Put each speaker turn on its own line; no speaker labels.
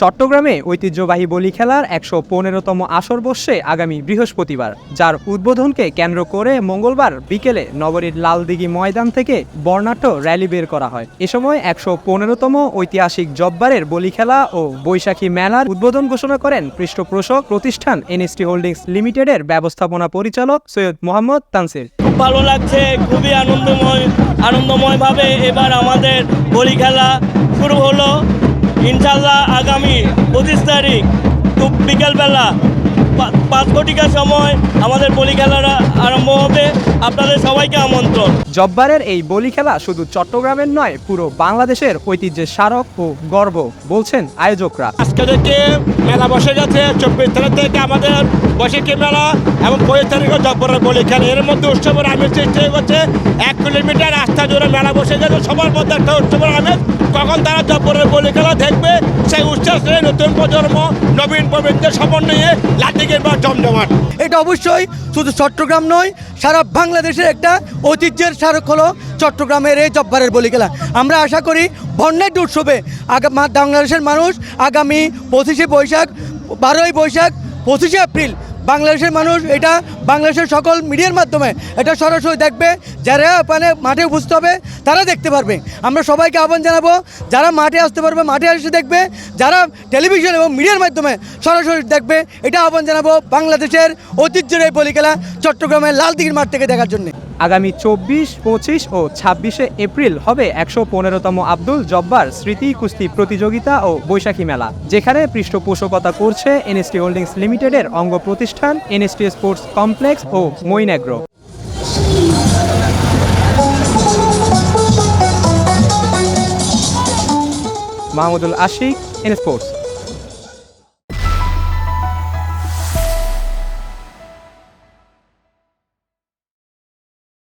চট্টগ্রামে ঐতিহ্যবাহী বলি খেলার একশো পনেরোতম আসর বসছে আগামী বৃহস্পতিবার, যার উদ্বোধনকে কেন্দ্র করে মঙ্গলবার বিকেলে নগরীর লালদিঘি ময়দান থেকে বর্ণাঢ্য র্যালি বের করা হয়। এ সময় একশো পনেরোতম ঐতিহাসিক জব্বারের বলি খেলা ও বৈশাখী মেলার উদ্বোধন ঘোষণা করেন পৃষ্ঠপোষক প্রতিষ্ঠান এনএসটি হোল্ডিংস লিমিটেডের ব্যবস্থাপনা পরিচালক সৈয়দ মোহাম্মদ তানসির।
ভালো লাগছে, খুবই আনন্দময়, আনন্দময়ভাবে এবার আমাদের বলি খেলা শুরু হলো। ইনশাল্লাহ আগামী পঁচিশ তারিখ বিকেলবেলা পাঁচ কোটিকার সময় আমাদের বলি খেলাটা আরম্ভ হবে। আপনাদের সবাইকে আমন্ত্রণ।
জব্বারের এই বলি খেলা শুধু চট্টগ্রামের নয় পুরো বাংলাদেশের ঐতিহ্যের স্মারক ও গর্ব বলছেন আয়োজকরা।
আজকে থেকে মেলা বসে গেছে চব্বিশ তারিখ থেকে আমাদের বৈশাখী মেলা এবং পঁচিশ তারিখে জব্বরের বলি খেলা। এর মধ্যে উৎসবের আমেজ সৃষ্টি হচ্ছে এক কিলোমিটার রাস্তা জুড়ে মেলা বসে গেছে সবার মধ্যে একটা উৎসবের আমেজ কখন তারা জব্বরের বলি খেলা দেখবে, সেই শ্রেণি নতুন প্রজন্ম, নবীন প্রবীণদের সমন্বয়ে লাঠিকের বা জমজমাট।
এটা অবশ্যই শুধু চট্টগ্রাম নয়, সারা বাংলাদেশের একটা ঐতিহ্যের স্মারক হলো চট্টগ্রামের এই জব্বারের বলি খেলা। আমরা আশা করি বন্যাঢ্য উৎসবে বাংলাদেশের মানুষ আগামী পঁচিশে বৈশাখ, বারোই বৈশাখ, পঁচিশে এপ্রিল বাংলাদেশের মানুষ, এটা বাংলাদেশের সকল মিডিয়ার মাধ্যমে এটা সরাসরি দেখবে, যারা ওখানে মাঠে উপস্থিত হবে, তারা দেখতে পারবে। আমরা সবাইকে আহ্বান জানাব, যারা মাঠে আসতে পারবে, মাঠে এসে দেখবে, যারা টেলিভিশন এবং মিডিয়ার মাধ্যমে সরাসরি দেখবে, এটা আহ্বান জানাব বাংলাদেশের ঐতিহ্যের এই বলি খেলা চট্টগ্রামের লালদিঘির মাঠ থেকে দেখার জন্য।
আগামী চব্বিশ, পঁচিশ ও ছাব্বিশে এপ্রিল হবে একশো পনেরোতম আব্দুল জব্বার স্মৃতি কুস্তি প্রতিযোগিতা ও বৈশাখী মেলা, যেখানে পৃষ্ঠপোষকতা করছে এনএসটি হোল্ডিংস লিমিটেডের অঙ্গ প্রতিষ্ঠান এনএসটি স্পোর্টস কমপ্লেক্স ও মইন্যাগ্রো মাহমুদুল আশিক এন স্পোর্টস